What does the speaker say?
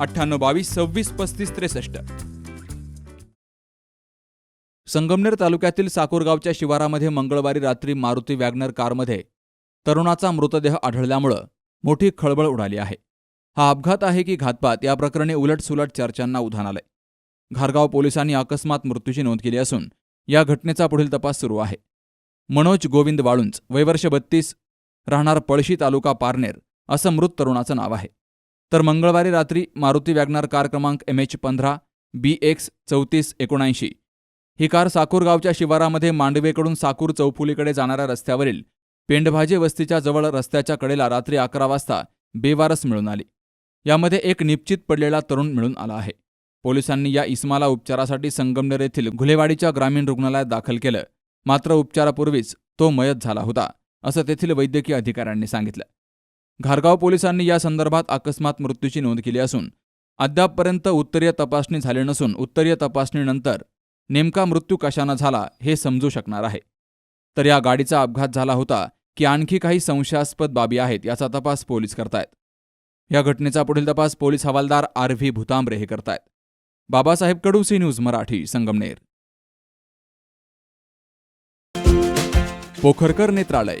अठ्ठ्याण्णव बावीस सव्वीस पस्तीस त्रेसष्ट. संगमनेर तालुक्यातील साकोरगावच्या शिवारामध्ये मंगळवारी रात्री मारुती वॅगनर कारमध्ये तरुणाचा मृतदेह आढळल्यामुळं मोठी खळबळ उडाली आहे. हा अपघात आहे की घातपात या प्रकरणी उलटसुलट चर्चांना उधाण आलंय. घारगाव पोलिसांनी अकस्मात मृत्यूची नोंद केली असून या घटनेचा पुढील तपास सुरू आहे. मनोज गोविंद वाळुंज वयवर्ष बत्तीस राहणार पळशी तालुका पारनेर असं मृत तरुणाचं नाव आहे. तर मंगळवारी रात्री मारुती वॅगनार कार क्रमांक एम एच पंधरा बी एक्स चौतीस एकोणऐंशी. ही कार साकूरगावच्या शिवारामध्ये मांडवेकडून साकूर चौफुलीकडे जाणाऱ्या रस्त्यावरील पेंडभाजे वस्तीच्या जवळ रस्त्याच्या कडेला रात्री अकरा वाजता बेवारस मिळून आली. यामध्ये एक निश्चित पडलेला तरुण मिळून आला आहे. पोलिसांनी या इस्माला उपचारासाठी संगमनेर येथील घुलेवाडीच्या ग्रामीण रुग्णालयात दाखल केलं. मात्र उपचारापूर्वीच तो मयत झाला होता असं तेथील वैद्यकीय अधिकाऱ्यांनी सांगितलं. घारगाव पोलिसांनी या संदर्भात अकस्मात मृत्यूची नोंद केली असून अद्यापपर्यंत उत्तरीय तपासणी झाली नसून उत्तरीय तपासणीनंतर नेमका मृत्यू कशानं झाला हे समजू शकणार आहे. तर या गाडीचा अपघात झाला होता की आणखी काही संशयास्पद बाबी आहेत याचा तपास पोलीस करतायत. या घटनेचा पुढील तपास पोलीस हवालदार आर व्ही भुतांबरे हे करतायत. Babasaheb Kadu C News Marathi Sangamner. Pokharkar नेत्रालय